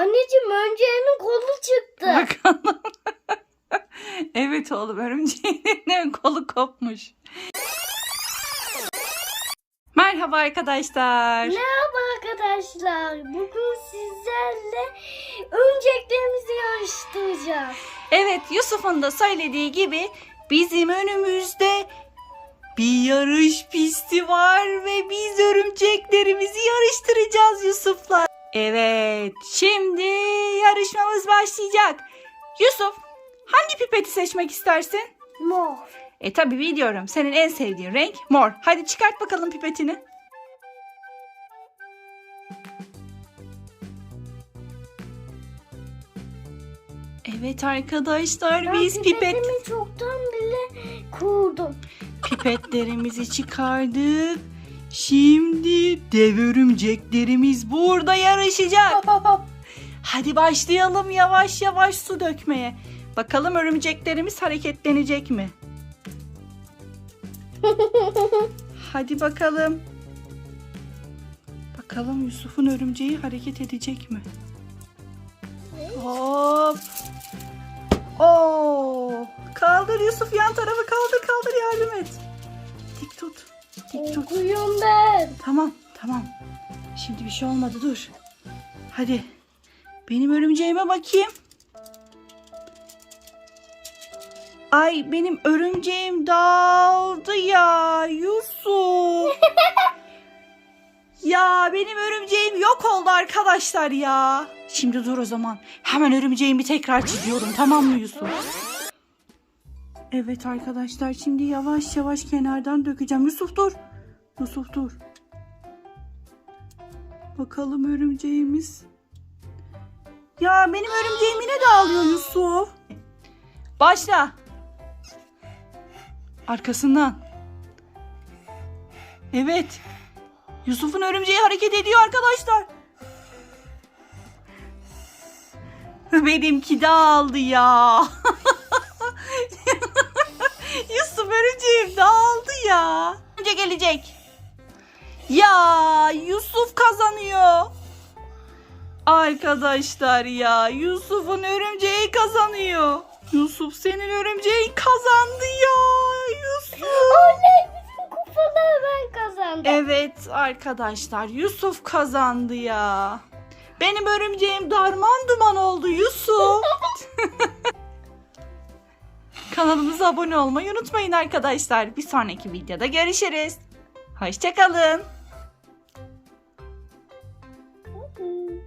Anneciğim elinin kolu çıktı. Bakalım. evet oğlum örümceğin kolu kopmuş. Merhaba arkadaşlar. Merhaba arkadaşlar. Bugün sizlerle örümceklerimizi yarıştıracağız. Evet Yusuf'un da söylediği gibi bizim önümüzde bir yarış pisti var ve biz örümceklerimizi yarıştıracağız Yusuf'la. Evet şimdi yarışmamız başlayacak. Yusuf hangi pipeti seçmek istersin? Mor. E tabi biliyorum senin en sevdiğin renk mor. Hadi çıkart bakalım pipetini. Evet arkadaşlar Ben biz pipet çoktan bile kurdum. pipetlerimizi çıkardık. Şimdi dev örümceklerimiz burada yarışacak. Hadi başlayalım yavaş yavaş su dökmeye. Bakalım örümceklerimiz hareketlenecek mi? Hadi bakalım. Bakalım Yusuf'un örümceği hareket edecek mi? Hop. Oo. Kaldır Yusuf yan tarafı kaldır kaldır yardım et. Dik tut. Korkuyorum ben. Tamam, tamam. Şimdi bir şey olmadı, dur. Hadi. Benim örümceğime bakayım. Ay benim örümceğim dağıldı ya Yusuf. ya benim örümceğim yok oldu arkadaşlar ya. Şimdi dur o zaman. Hemen örümceğimi tekrar çiziyorum tamam mı Yusuf? Evet arkadaşlar şimdi yavaş yavaş kenardan dökeceğim. Yusuf dur. Yusuf dur. Bakalım örümceğimiz. Ya benim örümceğim yine dağılıyor Yusuf. Başla. Arkasından. Evet. Yusuf'un örümceği hareket ediyor arkadaşlar. Benimki dağıldı ya. Yusuf örümceğim dağıldı ya. Önce gelecek. Ya Yusuf kazanıyor. Arkadaşlar ya Yusuf'un örümceği kazanıyor. Yusuf senin örümceğin kazandı ya Yusuf. Oley bütün kupaları ben kazandım. Evet arkadaşlar Yusuf kazandı ya. Benim örümceğim darman duman oldu Yusuf. Kanalımıza abone olmayı unutmayın arkadaşlar. Bir sonraki videoda görüşürüz. Hoşçakalın. Evet.